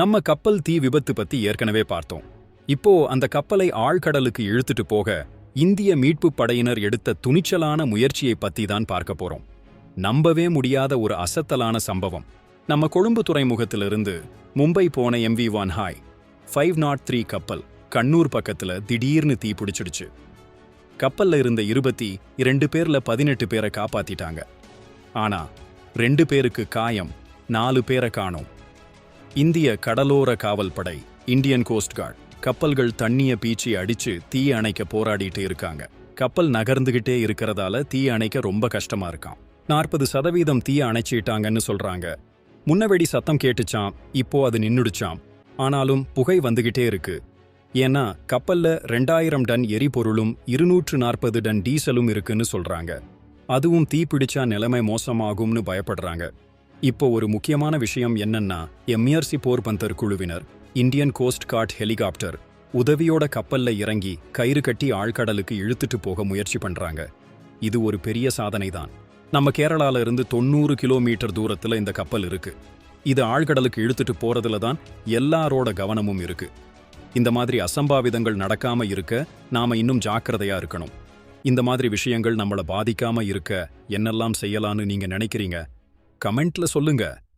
நம்ம கப்பல் தீ விபத்து பத்தி ஏற்கனவே பார்த்தோம். இப்போ அந்த கப்பலை ஆழ்கடலுக்கு இழுத்துட்டு போக இந்திய மீட்பு படையினர் எடுத்த துணிச்சலான முயற்சியை பத்தி தான் பார்க்க போறோம். நம்பவே முடியாத ஒரு அசத்தலான சம்பவம். நம்ம கொழும்பு துறைமுகத்திலிருந்து மும்பை போன MV one high five knot three கப்பல் கண்ணூர் பக்கத்துல திடீர்னு தீ பிடிச்சிடுச்சு. கப்பல்ல இருந்த இருபத்தி இரண்டு பேர்ல பதினெட்டு பேரை காப்பாத்திட்டாங்க. ஆனா ரெண்டு பேருக்கு காயம் நாலு பேரை காணோம். இந்திய கடலோர காவல் படை இந்தியன் கோஸ்ட் கார்டு கப்பல்கள் தண்ணிய பீச்சி அடிச்சு தீ அணைக்க போராடிட்டு இருக்காங்க. கப்பல் நகர்ந்துகிட்டே இருக்கறதால தீ அணைக்க ரொம்ப கஷ்டமா இருக்காம். நாற்பது சதவீதம் தீ அணைச்சிட்டாங்கன்னு சொல்றாங்க. முன்னவெடி சத்தம் கேட்டுச்சாம் இப்போ அது நின்னுடுச்சாம். ஆனாலும் புகை வந்துகிட்டே இருக்கு. ஏன்னா கப்பல்ல ரெண்டாயிரம் டன் எரிபொருளும் இருநூற்று நாற்பது டன் டீசலும் இருக்குன்னு சொல்றாங்க. அதுவும் தீ பிடிச்சா நிலைமை மோசமாகும்னு பயப்படுறாங்க. இப்போ ஒரு முக்கியமான விஷயம் என்னன்னா எம்இஆர்சி போர்பந்தர் குழுவினர் இந்தியன் கோஸ்ட் கார்ட் ஹெலிகாப்டர் உதவியோட கப்பல்ல இறங்கி கயிறு கட்டி ஆழ்கடலுக்கு இழுத்துட்டு போக முயற்சி பண்றாங்க. இது ஒரு பெரிய சாதனை தான் நம்ம கேரளால இருந்து தொண்ணூறு கிலோமீட்டர் தூரத்துல இந்த கப்பல் இருக்கு. இது ஆழ்கடலுக்கு இழுத்துட்டு போறதுல தான் எல்லாரோட கவனமும் இருக்கு. இந்த மாதிரி அசம்பாவிதங்கள் நடக்காம இருக்க நாம இன்னும் ஜாக்கிரதையா இருக்கணும். இந்த மாதிரி விஷயங்கள் நம்மள பாதிக்காம இருக்க என்னெல்லாம் செய்யலான்னு நீங்க நினைக்கிறீங்க? கமெண்ட்ல சொல்லுங்க.